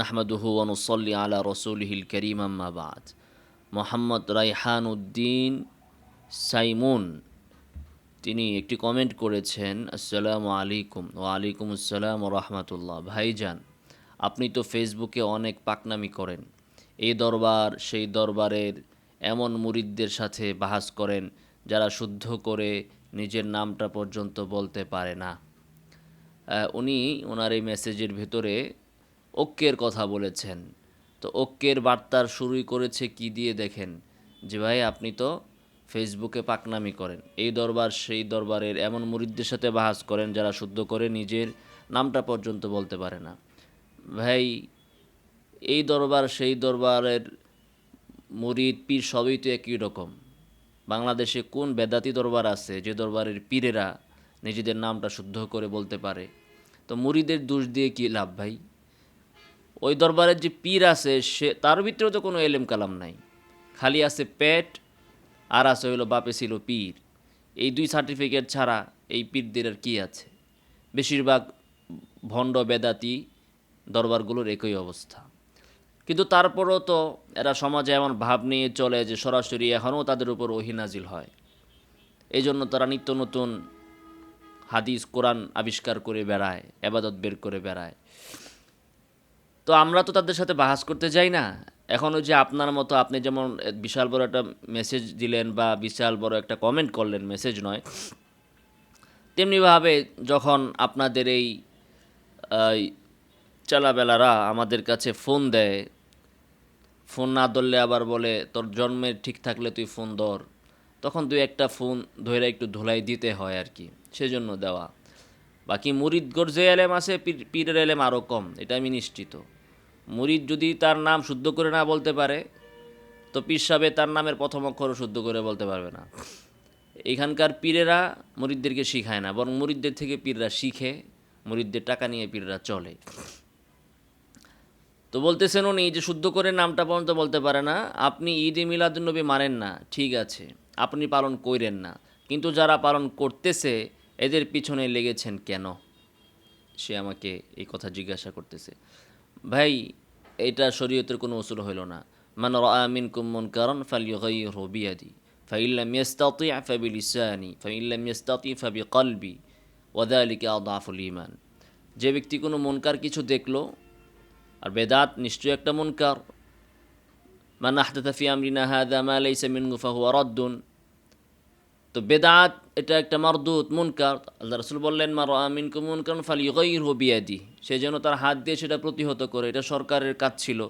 নাহমাদুহু অনুসল্লি আলা রসুলহিল করিম আম্মাবাদ মোহাম্মদ রাইহান উদ্দিন সাইমুন, তিনি একটি কমেন্ট করেছেন, আসসালামু আলাইকুম, ওয়ালাইকুম আসসালাম ও রহমতুল্লাহ। ভাইজান, আপনি তো ফেসবুকে অনেক পাকনামি করেন। এই দরবার, সেই দরবারের এমন মুরিদদের সাথে বাহাস করেন, যারা শুদ্ধ করে নিজের নামটা পর্যন্ত বলতে পারে না। উনি ওনার এই মেসেজের ভেতরে ঐক্যের কথা বলেছেন। তো ঐক্যের বার্তার শুরুই করেছে কি দিয়ে দেখেন? যে ভাই, আপনি তো ফেসবুকে পাকনামি করেন। এই দরবার, সেই দরবারের এমন মুরিদদের সাথে বাহাস করেন যারা শুদ্ধ করে নিজের নামটা পর্যন্ত বলতে পারে না। ভাই, এই দরবার, সেই দরবারের মুরিদ, পীর সবই তো একই রকম। বাংলাদেশে কোন বেদাতি দরবার আছে যে দরবারের পীরেরা নিজেদের নামটা শুদ্ধ করে বলতে পারে? তো মুরিদের দোষ দিয়ে কি লাভ ভাই? ওই দরবারের যে পীর আছে, সে, তার ভিতরেও তো কোনো এলেম কালাম নাই। খালি আছে পেট, আর আছে হইল বাপে ছিল পীর। এই দুই সার্টিফিকেট ছাড়া এই পীরদের আর কী আছে? বেশিরভাগ ভণ্ড বেদাতি দরবারগুলোর একই অবস্থা। কিন্তু তারপরও তো এরা সমাজে এমন ভাব নিয়ে চলে যে সরাসরি এখনও তাদের উপর ওহিনাজিল হয়। এই জন্য তারা নিত্য নতুন হাদিস, কোরআন আবিষ্কার করে বেড়ায়, এবাদত বের করে বেড়ায়। তো আমরা তো তাদের সাথে বাহাস করতে যাই না। এখন ওই যে আপনার মতো আপনি যেমন বিশাল বড় একটা মেসেজ দিলেন বা বিশাল বড় একটা কমেন্ট করলেন মেসেজ নয়। তেমনিভাবে যখন আপনাদের এই চালাবেলারা আমাদের কাছে ফোন দেয় ফোন না ধরলে আবার বলে, তোর জন্মের ঠিক থাকলে তুই ফোন ধর। তখন তুই একটা ফোন ধরে একটু ধুলাই দিতে হয় আর কি, সেজন্য দেওয়া। বাকি মুরিদগর যে এলেম আছে, পীর- পীরের এলেম আরও কম, এটা আমি নিশ্চিত। মুরিদ যদি তার নাম শুদ্ধ করে না বলতে পারে, তো পীর সাহেব তার নামের প্রথম অক্ষরও শুদ্ধ করে বলতে পারবে না। এখানকার পীরেরা মুরিদদেরকে শিখায় না, বরং মুরিদদের থেকে পীররা শিখে, মুরিদদের টাকা নিয়ে পীররা চলে। তো বলতেছেন উনি যে শুদ্ধ করে নামটা পর্যন্ত বলতে পারে না, আপনি ঈদ মিলাদুন্নবী মানেন না, ঠিক আছে, আপনি পালন কইরেন না, কিন্তু যারা পালন করতেছে, এদের পিছনে লেগেছেন কেন? সে আমাকে এই কথা জিজ্ঞাসা করতেছে। ভাই, এটা শরীয়তের কোনো উসুল হইল না। মান আমিন কুম্মন কারণ ফালিয়গাইহু বিয়াদি। ফাইল্লাম ইয়াস্তাতি ফাবিলিসানি ফাইল্লাম ইয়াস্তাতি ফাবি কলবি ওয়াদালিকে আদাফুল ইমান যে ব্যক্তি কোনো মনকার কিছু দেখল, আর বেদাত নিশ্চয়ই একটা মুনকার। মান আহদাথা ফি আমরিনা হাদা মা লাইসা মিনহু, ফাহুয়া রাদ্দুন। তো বেদাত এটা একটা মারদুত মুনকার। আল্লাহ রসুল বললেন মার আমিন মুনকার ফালি গৈর বিয়াদি সে যেন তার হাত দিয়ে সেটা প্রতিহত করে। এটা সরকারের কাজ ছিল,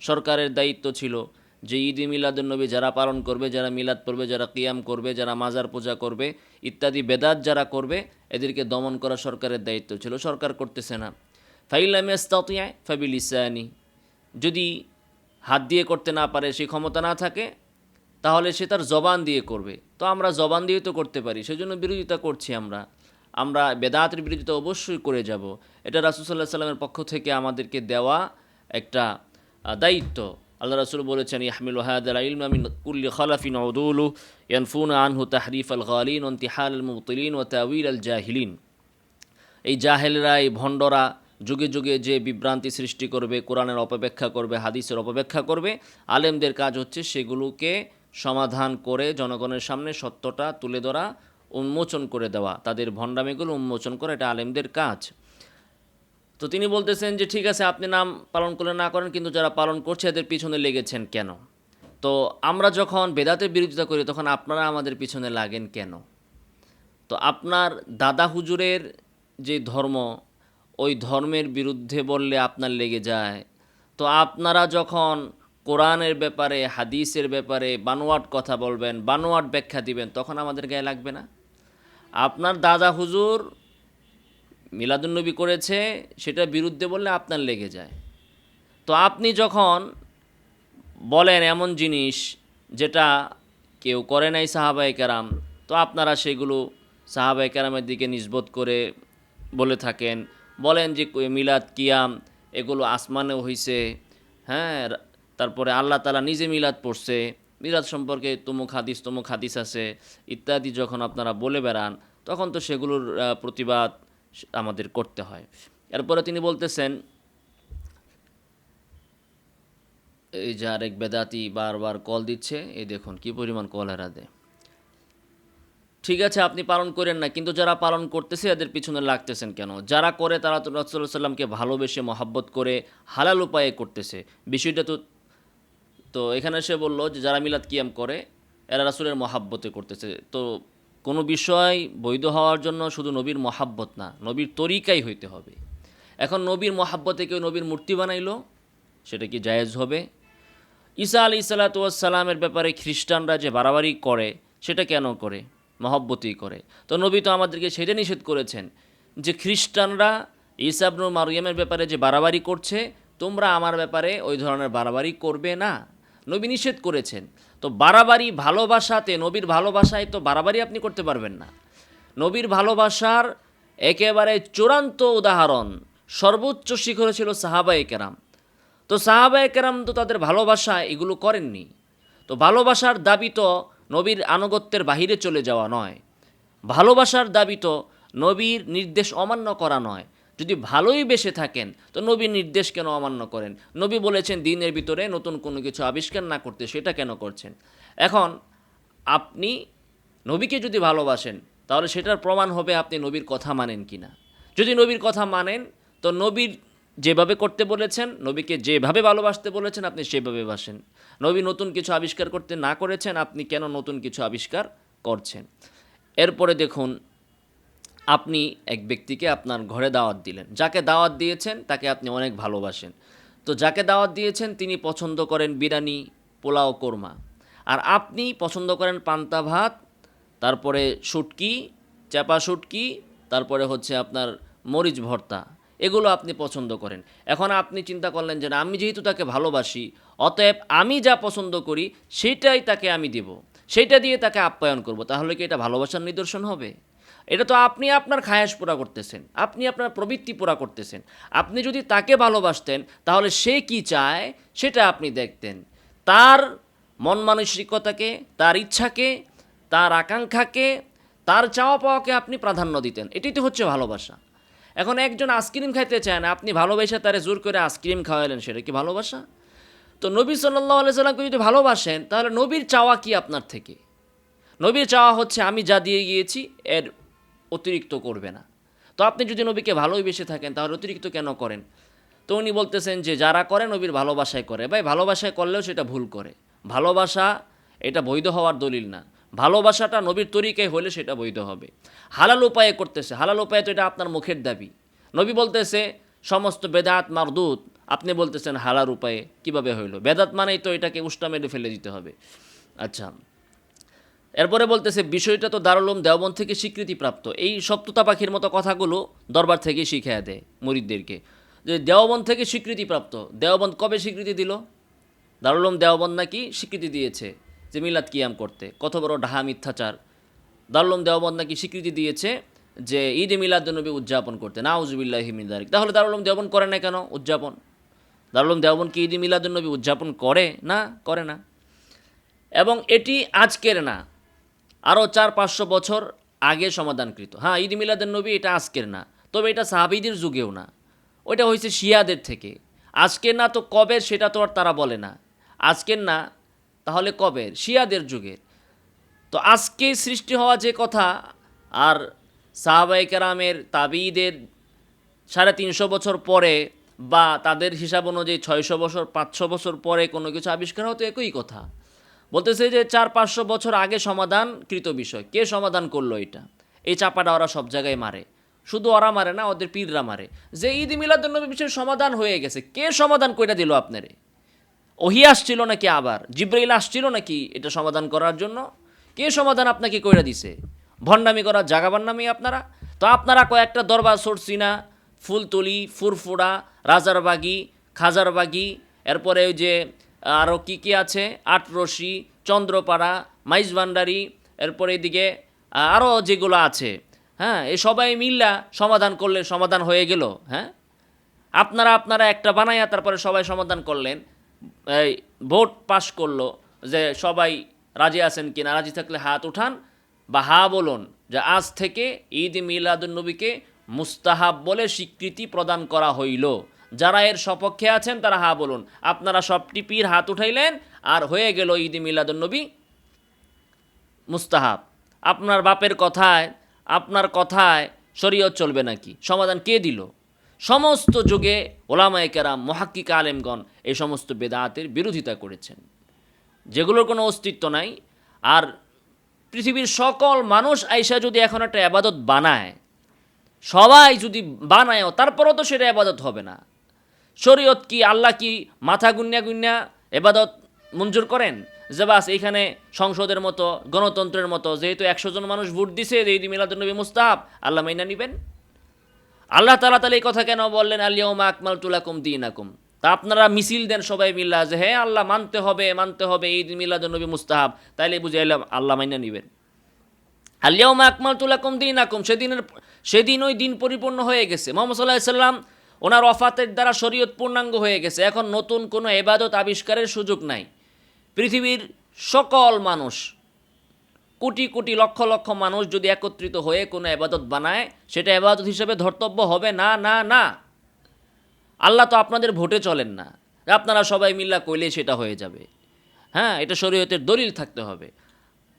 সরকারের দায়িত্ব ছিল যে ঈদ মিলাদুন্নবী যারা পালন করবে, যারা মিলাদ পড়বে, যারা কিয়াম করবে, যারা মাজার পূজা করবে, ইত্যাদি বেদাত যারা করবে, এদেরকে দমন করা সরকারের দায়িত্ব ছিল। সরকার করতেছে না। ফাইলাম ইস্তাতিয়ায় ফাবিল ইসানি যদি হাত দিয়ে করতে না পারে সেই ক্ষমতা না থাকে তাহলে সে তার জবান দিয়ে করবে। তো আমরা জবান দিয়ে তো করতে পারি, সেজন্য বিরোধিতা করছি আমরা। আমরা বেদাতের বিরোধিতা অবশ্যই করে যাব। এটা রাসুসাল্লাহ সাল্লামের পক্ষ থেকে আমাদেরকে দেওয়া একটা দায়িত্ব। আল্লাহ রাসুল বলেছেন, ইয়াহমিল হাদাল ইলম মিন কুল্লি খালাফিন উদুলু ইয়ানফুন আনহু তাহরিফ আল গালিন ওন্তিহাল আল মুবতিলিন ও তাউইল আল জাহিলিন এই জাহেলরা, এই ভণ্ডরা যুগে যুগে যে বিভ্রান্তি সৃষ্টি করবে, কোরআনের অপব্যাখ্যা করবে, হাদিসের অপব্যাখ্যা করবে, আলেমদের কাজ হচ্ছে সেগুলোকে সমাধান করে জনগণের সামনে সত্যটা তুলে ধরা, উন্মোচন করে দেওয়া, তাদের ভণ্ডামিগুলো উন্মোচন করা, এটা আলেমদের কাজ। তো তিনি বলতেছেন যে, ঠিক আছে, আপনি নাম পালন করলে না করেন, কিন্তু যারা পালন করছে, এদের পিছনে লেগেছেন কেন? তো আমরা যখন বেদাতের বিরোধিতা করি, তখন আপনারা আমাদের পিছনে লাগেন কেন? তো আপনার দাদা হুজুরের যে ধর্ম, ওই ধর্মের বিরুদ্ধে বললে আপনার লেগে যায়। তো আপনারা যখন কোরআনের ব্যাপারে, হাদিসের ব্যাপারে বানোয়াট কথা বলবেন, বানোয়াট ব্যাখ্যা দিবেন, তখন আমাদের গায়ে লাগবে না। আপনার দাদা হুজুর মিলাদুন্নবী করেছে, সেটা বিরুদ্ধে বললে আপনার লেগে যায়। তো আপনি যখন বলেন এমন জিনিস যেটা কেউ করে নাই সাহাবাই কেরাম, তো আপনারা সেগুলো সাহাবাই কেরামের দিকে নিসবত করে বলে থাকেন। বলেন যে মিলাদ, কিয়াম, এগুলো আসমানেও হইছে হ্যাঁ তারপরে আল্লাহ তালা নিজে মিলাদ পড়ছে, মিলাদ সম্পর্কে তমুক হাদিস তমুক হাদিস আছে, ইত্যাদি যখন আপনারা বলে বেড়ান, তখন তো সেগুলোর প্রতিবাদ আমাদের করতে হয়। এরপরে তিনি বলতেছেন, এই যে আরেক বেদাতি বারবার কল দিচ্ছে, এই দেখুন কি পরিমাণ কল এরা দেয়। ঠিক আছে, আপনি পালন করেন না, কিন্তু যারা পালন করতেছে, এদের পিছনে লাগতেছেন কেন? যারা করে, তারা তো রসুল্লাহ সাল্লামকে ভালোবেসে, মহাব্বত করে, হালাল উপায়ে করতেছে। বিষয়টা তো তো এখানে সে বলল যে যারা মিলাদ কিয়াম করে, এরা রাসুলের মহাব্বতে করতেছে। তো কোনো বিষয় বৈধ হওয়ার জন্য শুধু নবীর মহাব্বত না, নবীর তরিকাই হইতে হবে। এখন নবীর মহাব্বতে কেউ নবীর মূর্তি বানাইলো, সেটা কি জায়েজ হবে? ঈসা আলি সাল্লাতামের ব্যাপারে খ্রিস্টানরা যে বাড়াবাড়ি করে, সেটা কেন করে? মহব্বতই করে। তো নবী তো আমাদেরকে সেটা নিষেধ করেছেন যে খ্রিস্টানরা ইসাবনু মারিয়ামের ব্যাপারে যে বাড়াবাড়ি করছে, তোমরা আমার ব্যাপারে ওই ধরনের বাড়াবাড়ি করবে না। নবী নিষেধ করেছেন। তো বাড়াবাড়ি ভালোবাসাতে নবীর ভালোবাসায় তো বাড়াবাড়ি আপনি করতে পারবেন না। নবীর ভালোবাসার একেবারে চূড়ান্ত উদাহরণ, সর্বোচ্চ শিখরে ছিল সাহাবায়ে কেরাম। তো সাহাবায়ে কেরাম তো তাদের ভালোবাসা এগুলো করেননি। তো ভালোবাসার দাবি তো নবীর আনুগত্যের বাহিরে চলে যাওয়া নয়। ভালোবাসার দাবি তো নবীর নির্দেশ অমান্য করা নয়। যদি ভালোই বেসে থাকেন, তো নবীর নির্দেশ কেন অমান্য করেন? নবী বলেছেন, দিনের ভিতরে নতুন কোনো কিছু আবিষ্কার না করতে সেটা কেন করছেন? এখন, আপনি নবীকে যদি ভালোবাসেন, তাহলে সেটার প্রমাণ হবে আপনি নবীর কথা মানেন কি না যদি নবীর কথা মানেন, তো নবীর যেভাবে করতে বলেছেন, নবীকে যেভাবে ভালোবাসতে বলেছেন, আপনি সেভাবে বাসেন। নবী নতুন কিছু আবিষ্কার করতে না করেছেন, আপনি কেন নতুন কিছু আবিষ্কার করছেন? এরপরে দেখুন আপনি এক ব্যক্তিকে আপনার ঘরে দাওয়াত দিলেন। যাকে দাওয়াত দিয়েছেন, তাকে আপনি অনেক ভালোবাসেন। তো যাকে দাওয়াত দিয়েছেন, তিনি পছন্দ করেন বিরিয়ানি, পোলাও, কোরমা। আর আপনি পছন্দ করেন পান্তা ভাত, তারপরে শুটকি চাপা শুটকি, তারপরে হচ্ছে আপনার মরিচ ভর্তা। এগুলো আপনি পছন্দ করেন। এখন আপনি চিন্তা করলেন যে আমি যেহেতু তাকে ভালোবাসি, অতএব আমি যা পছন্দ করি, সেটাই তাকে আমি দিব। সেইটা দিয়ে তাকে আপ্যায়ন করব। তাহলে কি এটা ভালোবাসার নিদর্শন হবে? এটা তো আপনি আপনার খায়াস পুরা করতেছেন, আপনি আপনার প্রবৃত্তি পুরা করতেছেন। আপনি যদি তাকে ভালোবাসতেন, তাহলে সে কি চায় সেটা আপনি দেখতেন। তার মন মানসিকতাকে, তার ইচ্ছাকে, তার আকাঙ্ক্ষাকে, তার চাওয়া পাওয়াকে আপনি প্রাধান্য দিতেন। এটাই তো হচ্ছে ভালোবাসা। এখন একজন আইসক্রিম খাইতে চায় না, আপনি ভালোবেসে তারে জোর করে আইসক্রিম খাওয়ালেন, সেটা কি ভালোবাসা? তো নবী সাল্লাহ আলাই সাল্লামকে যদি ভালোবাসেন, তাহলে নবীর চাওয়া কি আপনার থেকে? নবীর চাওয়া হচ্ছে, আমি যা দিয়ে গিয়েছি, এর অতিরিক্ত করবে না। তো আপনি যদি নবীকে ভালোই বেসে থাকেন, তাহলে অতিরিক্ত কেন করেন? তো উনি বলতেছেন যে, যারা করে, নবীর ভালোবাসায় করে। ভাই, ভালোবাসায় করলেও সেটা ভুল করে। ভালোবাসা, এটা বৈধ হওয়ার দলিল না। ভালোবাসাটা নবীর তরিকায় হলে সেটা বৈধ হবে। হালাল উপায়ে করতেছে। হালাল উপায়ে তো এটা আপনার মুখের দাবি। নবী বলতেছে, সমস্ত বেদাত মারদুত আপনি বলতেছেন, হালাল উপায়ে। কীভাবে হইল? বেদাত মানেই তো এটাকে উষ্টা মেরে ফেলে দিতে হবে। আচ্ছা। এরপরে বলতেছে, বিষয়টা তো দারুলম দেওবন থেকে স্বীকৃতিপ্রাপ্ত। এই সপ্ততা পাখির মতো কথাগুলো দরবার থেকে শিখিয়ে দেয় মুরিদদেরকে। যে দেওবন থেকে স্বীকৃতিপ্রাপ্ত দেওবন কবে স্বীকৃতি দিল? দারুলম দেওবন নাকি স্বীকৃতি দিয়েছে যে মিলাদ কিয়াম করতে। কত বড় ডাহা মিথ্যাচার। দারুলম দেওবন নাকি স্বীকৃতি দিয়েছে যে ঈদ এ মিলাদুন্নবী উদযাপন করতে। নাউজুবিল্লাহি মিন দারিক। তাহলে দারুলম দেওবন করে না কেন উদযাপন? দারুলম দেওবন কি ঈদ এ মিলাদুন্নবী উদযাপন করে? না করে না। এবং এটি আজকের না। আরও চার, পাঁচশো বছর আগে সমাধানকৃত। হ্যাঁ ঈদ মিলাদের নবী এটা আজকের না, তবে এটা সাহাবিদের যুগেও না। ওইটা হয়েছে শিয়াদের থেকে। আজকের না তো কবের সেটা তো আর তারা বলে না। আজকের না, তাহলে কবের? শিয়াদের যুগের। তো আজকে সৃষ্টি হওয়া যে কথা, আর সাহাবাই কেরামের তাবিদের সাড়ে তিনশো বছর পরে বা তাদের হিসাব অনুযায়ী ছয়শো বছর, পাঁচশো বছর পরে কোনো কিছু আবিষ্কার হতো একই কথা। বলতেছে যে চার পাঁচশো বছর আগে সমাধানকৃত বিষয়। কে সমাধান করল এটা? এই চাপাটা ওরা সব জায়গায় মারে। শুধু ওরা মারে না, ওদের পীররা মারে। যে ঈদ মিলাদুন্নবী বিষয়ের সমাধান হয়ে গেছে, কে সমাধান করে দিল আপনারে? ওহি আসছিল নাকি আবার? জিব্রাইল আসছিল নাকি এটা সমাধান করার জন্য? কে সমাধান আপনাকে কইরা দিছে? ভণ্ডামি করার জাগাবার নামে আপনারা? তো আপনারা কয়েকটা দরবার সরসিনা ফুলতলি, ফুরফুরা, রাজারবাগি, খাজারবাগি, এরপরে ওই যে আরও কী কী আছে? আটরশি চন্দ্রপাড়া মাইজভান্ডারি এরপর এদিকে আরও যেগুলো আছে। হ্যাঁ এ সবাই মিল্লা সমাধান করলে সমাধান হয়ে গেল হ্যাঁ? আপনারা আপনারা একটা বানাইয়া তারপরে সবাই সমাধান করলেন। এই, ভোট পাশ করল যে সবাই রাজি আছেন কিনা, রাজি থাকলে হাত উঠান বা হা বলুন যে আজ থেকে ঈদ মিলাদুন্নবীকে মুস্তাহাব বলে স্বীকৃতি প্রদান করা হইল। যারা এর সপক্ষে আছেন, তারা হা বলুন। আপনারা সব টিপির হাত উঠাইলেন আর হয়ে গেল ঈদ মিলাদুন্নবী মুস্তাহাব, আপনার বাপের কথায়, আপনার কথায় শরীয়ত চলবে নাকি? সমাধান কে দিল? সমস্ত যুগে ওলামায়ে কেরাম, মহাক্কিক আলেমগণ এই সমস্ত বেদাতের বিরোধিতা করেছেন। যেগুলোর কোনো অস্তিত্ব নাই। আর পৃথিবীর সকল মানুষ আইসা যদি এখন একটা আবাদত বানায়, সবাই যদি বানায়ও, তারপরও তো সেটা আবাদত হবে না। শরীয়ত কি, আল্লাহ কি মাথা গুন্যা গুন্যা এবাদত মঞ্জুর করেন? যে বাস এইখানে সংসদের মতো, গণতন্ত্রের মতো, যেহেতু একশো জন মানুষ ভোট দিছে, যে ঈদ মিলাদুলনবী মুস্তাহাব, আল্লাহ মাইনা নিবেন? আল্লাহ তালা তালা এই কথা কেন বললেন আলিয়াউমা আকমাল তুলাকুম দিন আকুম তা আপনারা মিছিল দেন সবাই মিল্লা যে হ্যাঁ আল্লাহ, মানতে হবে মানতে হবে ঈদ মিলাদুলনবী মুস্তাহাব। তাইলে বুঝে এলাম, আল্লাহ মাইনা নিবেন। আলিয়াউমা আকমাল তুলাকুম দিন আকুম সেদিনের, সেদিন ওই দিন পরিপূর্ণ হয়ে গেছে। মোহাম্মদ সাল্লাহ সাল্লাম ওনার অফাতের দ্বারা শরীয়ত পূর্ণাঙ্গ হয়ে গেছে। এখন নতুন কোনো এবাদত আবিষ্কারের সুযোগ নাই। পৃথিবীর সকল মানুষ, কোটি কোটি লক্ষ লক্ষ মানুষ যদি একত্রিত হয়ে কোনো এবাদত বানায়, সেটা এবাদত হিসেবে ধর্তব্য হবে? না না না। আল্লাহ তো আপনাদের ভোটে চলেন না। আপনারা সবাই মিল্লা কইলে সেটা হয়ে যাবে। হ্যাঁ এটা শরীয়তের দলিল থাকতে হবে।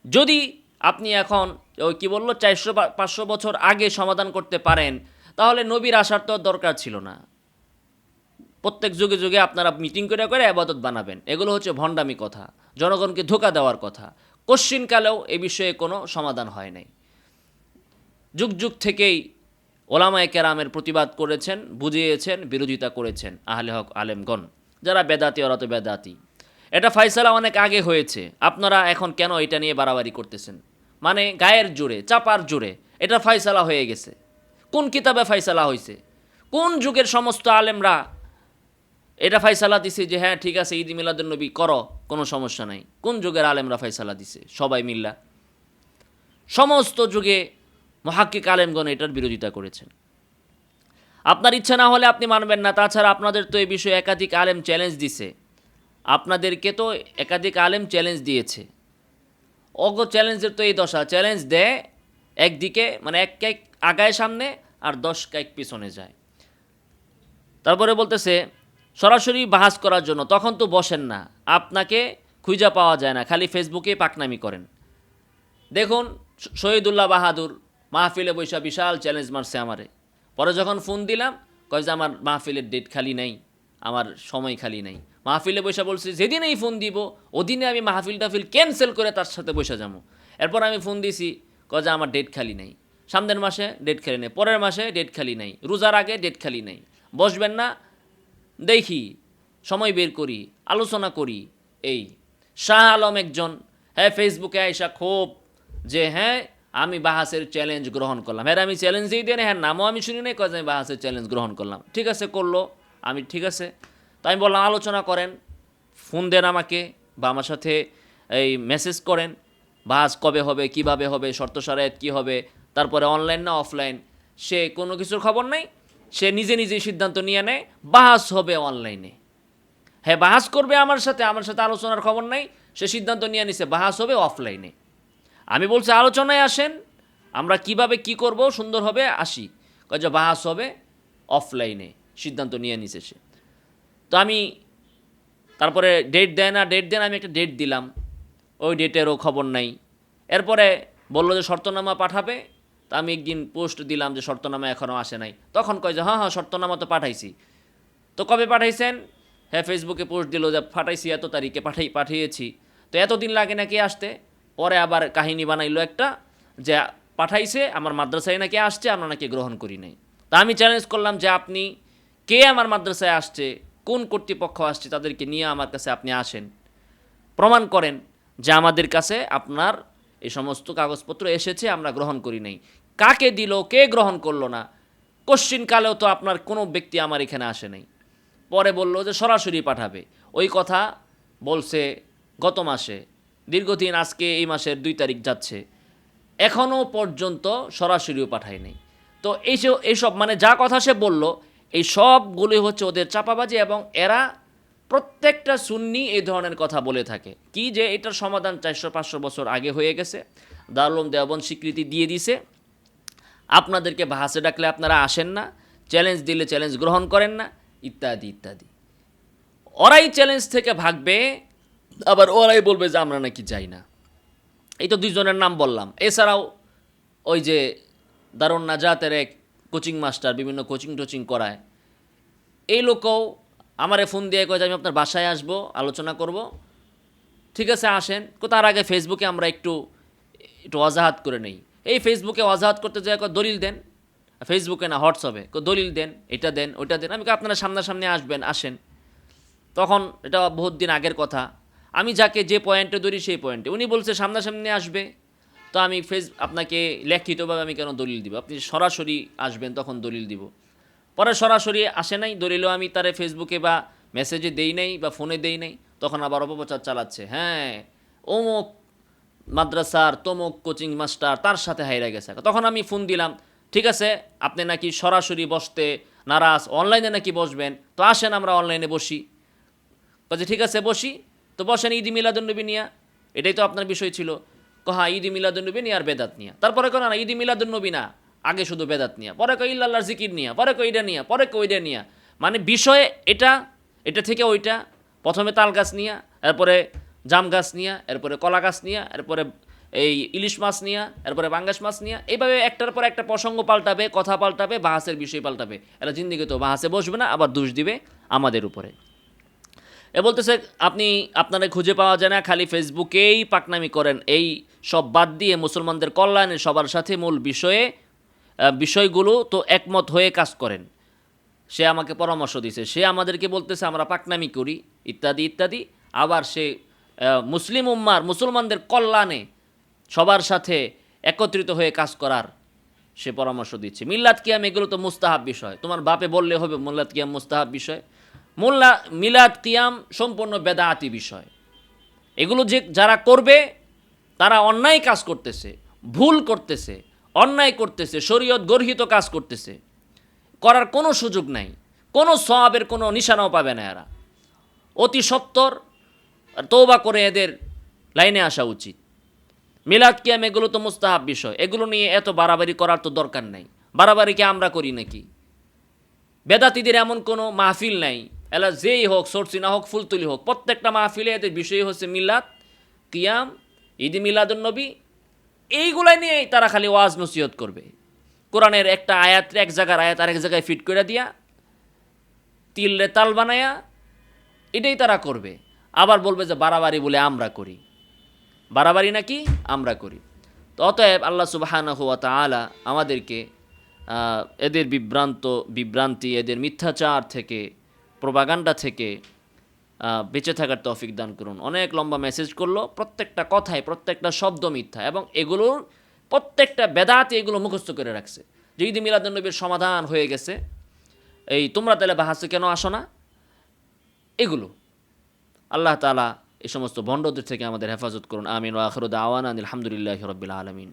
যদি আপনি এখন ওই কী বলল, চারশো পাঁচশো বছর আগে সমাধান করতে পারেন তাহলে নবীর আসার তো দরকার ছিল না। প্রত্যেক যুগে যুগে আপনারা মিটিং করে করে আবাদত বানাবেন। এগুলো হচ্ছে ভণ্ডামি কথা, জনগণকে ধোকা দেওয়ার কথা। কশ্চিনকালেও এ বিষয়ে কোনো সমাধান হয় নাই। যুগ যুগ থেকেই ওলামায়ে কেরামের প্রতিবাদ করেছেন, বুঝিয়েছেন, বিরোধিতা করেছেন আহলে হক আলেমগণ, যারা বেদাতি ওরা তো বেদাতি। এটা ফাইসালা অনেক আগে হয়েছে। আপনারা এখন কেন এটা নিয়ে বাড়াবাড়ি করতেছেন? মানে গায়ের জোরে, চাপার জোরে। এটা ফাইসালা হয়ে গেছে। কোন কিতাবে ফাইসালা হয়েছে কোন যুগের সমস্ত আলেমরা এটা ফাইসালা দিছে যে হ্যাঁ ঠিক আছে, ঈদ মিলাদুন্নবী করো, কোনো সমস্যা নাই। কোন যুগের আলেমরা ফাইসালা দিছে? সবাই মিল্লা। সমস্ত যুগে মহাক্কিক আলেমগণ এটার বিরোধিতা করেছেন। আপনার ইচ্ছা না হলে আপনি মানবেন না। তাছাড়া আপনাদের তো এই বিষয়ে একাধিক আলেম চ্যালেঞ্জ দিছে। আপনাদেরকে তো একাধিক আলেম চ্যালেঞ্জ দিয়েছে। অগ চ্যালেঞ্জের তো এই দশা। চ্যালেঞ্জ দেয় একদিকে মানে এক কেক আগায় সামনে আর দশ কেক পিছনে যায়। তারপরে বলতেছে, সরাসরি বাহাস করার জন্য, তখন তো বসেন না, আপনাকে খুঁজা পাওয়া যায় না, খালি ফেসবুকে পাকনামি করেন। দেখুন শহীদুল্লাহ বাহাদুর মাহফিলে বৈশা বিশাল চ্যালেঞ্জ মারছে আমারে। পরে যখন ফোন দিলাম, কয় যে আমার মাহফিলের ডেট খালি নেই, আমার সময় খালি নাই। মাহফিলে বৈশা বলছি যেদিনেই ফোন দিব, ওদিনে আমি মাহফিল টাফিল ক্যান্সেল করে তার সাথে বসে যাব। এরপর আমি ফোন দিছি, কয় যে আমার ডেট খালি নাই। সামনের মাসে ডেট খালি নেই, পরের মাসে ডেট খালি নাই, রোজার আগে ডেট খালি নাই। বসবেন না, দেখি, সময় বের করি, আলোচনা করি, এই শাহ আলম একজন হ্যাঁ ফেসবুকে আইসা খুব যে হ্যাঁ আমি বাহাসের চ্যালেঞ্জ গ্রহণ করলাম। হ্যাঁ আমি চ্যালেঞ্জ দিয়ে দেন হ্যাঁ নামও আমি শুনি নাই যে আমি বাহাসের চ্যালেঞ্জ গ্রহণ করলাম। ঠিক আছে, করল, আমি ঠিক আছে। তো আমি বললাম, আলোচনা করেন, ফোন দেন আমাকে, বা আমার সাথে এই মেসেজ করেন বাস কবে হবে, কীভাবে হবে, শর্ত সারায়ত কী হবে তারপরে অনলাইন না অফলাইন সে কোনো কিছুর খবর নাই, সে নিজে নিজেই সিদ্ধান্ত নিয়ে নেয়, বাহাস হবে অনলাইনে হ্যাঁ বাহাস করবে আমার সাথে আমার সাথে আলোচনার খবর নাই, সে সিদ্ধান্ত নিয়ে নিছে, বাহাস হবে অফলাইনে আমি বলছি, আলোচনায় আসেন, আমরা কীভাবে কি করব, সুন্দর হবে, আসি। যে, বাহাস হবে অফলাইনে সিদ্ধান্ত নিয়ে নিছে সে। তো আমি তারপরে ডেট দেয় না ডেট দেন আমি একটা ডেট দিলাম। ওই ডেটেরও খবর নাই। এরপরে বলল যে, শর্তনামা পাঠাবে তা আমি একদিন পোস্ট দিলাম যে শর্তনামা এখনও আসে নাই। তখন কয় যে হ্যাঁ হ্যাঁ শর্তনামা তো পাঠাইছি। তো কবে পাঠাইছেন? হ্যাঁ ফেসবুকে পোস্ট দিল যে, পাঠাইছি এত তারিখে, পাঠাই, পাঠিয়েছি। তো এতদিন লাগে নাকি আসতে? পরে আবার কাহিনী বানাইলো একটা যে, পাঠাইছে, আমার মাদ্রাসায় নাকি আসছে, আমরা নাকি গ্রহণ করি নাই। তা আমি চ্যালেঞ্জ করলাম যে, আপনি কে আমার মাদ্রাসায় আসছে? কোন কর্তৃপক্ষ আসছে? তাদেরকে নিয়ে আমার কাছে আপনি আসেন। প্রমাণ করেন যে, আমাদের কাছে আপনার এই সমস্ত কাগজপত্র এসেছে, আমরা গ্রহণ করি নাই। কাকে দিল, কে গ্রহণ করল না? কালেও তো আপনার কোনো ব্যক্তি আমার এখানে আসে নাই। পরে বলল যে সরাসরি পাঠাবে। ওই কথা বলছে গত মাসে। দীর্ঘদিন আজকে এই মাসের দুই তারিখ যাচ্ছে। এখনও পর্যন্ত সরাসরিও পাঠায় নাই। তো এইসব এইসব মানে যা কথা সে বলল, এই সবগুলি হচ্ছে ওদের চাপাবাজি এবং এরা প্রত্যেকটা সুন্নি এই ধরনের কথা বলে থাকে। কি যে এটার সমাধান চারশো, পাঁচশো বছর আগে হয়ে গেছে। দারুলম দেওবন স্বীকৃতি দিয়ে দিছে। আপনাদেরকে বাহাসে ডাকলে আপনারা আসেন না চ্যালেঞ্জ দিলে চ্যালেঞ্জ গ্রহণ করেন না, ইত্যাদি ইত্যাদি। ওরাই চ্যালেঞ্জ থেকে ভাগবে, আবার ওরাই বলবে যে আমরা নাকি যাই না। এই তো দুইজনের নাম বললাম। এছাড়াও ওই যে দারুণ নাজাতের এক কোচিং মাস্টার বিভিন্ন কোচিং টোচিং করায়। এই লোকও আমারে ফোন দিয়ে কয় আমি আপনার বাসায় আসব, আলোচনা করব। ঠিক আছে, আসেন। কো, তার আগে ফেসবুকে আমরা একটু একটু অজাহাত করে নেই। এই ফেসবুকে অজাহাত করতে যায় দলিল দেন। ফেসবুকে না হোয়াটসঅ্যাপে কো দলিল দেন, এটা দেন, ওইটা দেন। আমি আপনারা সামনাসামনি আসবেন, আসেন। তখন এটা বহুত দিন আগের কথা। আমি যাকে যে পয়েন্টে ধরি সেই পয়েন্টে উনি বলছে সামনাসামনি আসবে। তো আমি ফেস, আপনাকে লেখিতভাবে আমি কেন দলিল দিব? আপনি সরাসরি আসবেন, তখন দলিল দিব। পরে সরাসরি আসে নাই। দলিলও আমি তারে ফেসবুকে বা মেসেজে দেই নাই বা ফোনে দেই নাই। তখন আবার অপপ্রচার চালাচ্ছে। হ্যাঁ অমুক মাদ্রাসার, তমুক কোচিং মাস্টার তার সাথে হাইরা গেছে। তখন আমি ফোন দিলাম, ঠিক আছে, আপনি নাকি সরাসরি বসতে নারাজ অনলাইনে নাকি বসবেন? তো আসেন, আমরা অনলাইনে বসি। কাজে ঠিক আছে, বসি। তো বসেন, ঈদ মিলাদুন্নবী নিয়া। এটাই তো আপনার বিষয় ছিল। কহা, ঈদ মিলাদুন্নবী নিয়ে আর বেদাত নিয়া? তারপরে কেন না, ঈদ মিলাদুন্নবী না। আগে শুধু বেদাত নিয়া, পরে কই ইল্লাল্লাহর জিকির নিয়া, পরে কই এটা নিয়া, পরে কই এটা নিয়া। মানে বিষয়ে এটা এটা থেকে ওইটা। প্রথমে তাল গাছ নিয়া, এরপরে জাম গাছ নিয়া, এরপরে কলা গাছ নিয়া, এরপরে এই ইলিশ মাছ নিয়া, এরপরে বাঙ্গাস মাছ নিয়া। এইভাবে একটার পর একটা প্রসঙ্গ পাল্টাবে, কথা পাল্টাবে, বাহাসের বিষয় পাল্টাবে। এরা জিন্দিগি তো বাহাসে বসবে না, আবার দোষ দিবে আমাদের উপরে। এ বলতেছে, আপনি, আপনারা খুঁজে পাওয়া যায় না, খালি ফেসবুকেই পাকনামি করেন। এই সব বাদ দিয়ে মুসলমানদের কল্যাণে সবার সাথে মূল বিষয়ে বিষয়গুলো তো একমত হয়ে কাজ করেন। সে আমাকে পরামর্শ দিছে, সে আমাদেরকে বলতেছে, আমরা পাকনামি করি। ইত্যাদি ইত্যাদি। আবার সে মুসলিম উম্মার, মুসলমানদের কল্যাণে সবার সাথে একত্রিত হয়ে কাজ করার সে পরামর্শ দিচ্ছে। মিল্লাত কিয়াম, এগুলো তো মুস্তাহাব বিষয়। তোমার বাপে বললে হবে মিল্লাত কিয়াম মুস্তাহাব বিষয়। মোল্লা, মিলাদ কিয়াম সম্পূর্ণ বেদায়াতি বিষয়। এগুলো যে যারা করবে, তারা অন্যায় কাজ করতেছে, ভুল করতেছে। অন্যায় করতেছে, শরীয়ত গর্হিত কাজ করতেছে। করার কোনো সুযোগ নাই। কোনো সবাবের কোনো নিশানাও পাবে না এরা। অতি সত্তর তৌবা করে এদের লাইনে আসা উচিত। মিলাদ কিয়াম এগুলো তো মুস্তাহাব বিষয়। এগুলো নিয়ে এত বাড়াবাড়ি করার তো দরকার নাই। বাড়াবাড়িকে আমরা করি নাকি? বেদাতিদের এমন কোনো মাহফিল নাই। এলা যেই হোক সরসিনা হোক, ফুলতুলি হোক, প্রত্যেকটা মাহফিলে এদের বিষয় হচ্ছে মিলাদ, কিয়াম, ঈদ মিলাদুন্নবী এইগুলাই নিয়েই তারা খালি ওয়াজ নসিহত করবে। কোরআনের একটা আয়াত, এক জায়গার আয়াত আরেক জায়গায় ফিট করে দিয়া, তিলরে তাল বানায়া, এটাই তারা করবে। আবার বলবে যে, বাড়াবাড়ি বলে আমরা করি। বাড়াবাড়ি নাকি আমরা করি। তো অতএব আল্লাহ সুবাহানা হুয়া তালা আমাদেরকে এদের বিভ্রান্ত, বিভ্রান্তি, এদের মিথ্যাচার থেকে প্রবাগান্ডা থেকে বেঁচে থাকার তৌফিক দান করুন। অনেক লম্বা মেসেজ করল, প্রত্যেকটা কথায় প্রত্যেকটা শব্দ মিথ্যা এবং এগুলোর প্রত্যেকটা বেদাতে এগুলো মুখস্থ করে রাখছে। যে ঈদ মিলাদুন্নবীর সমাধান হয়ে গেছে, এই তোমরা তাহলে বাহাসে কেন আসো না? এগুলো। আল্লাহ তালা এই সমস্ত ভণ্ডদের থেকে আমাদের হেফাজত করুন। আমিন। ও আখরুদ আওয়ান আলহামদুলিল্লাহ রবিল আলমিন।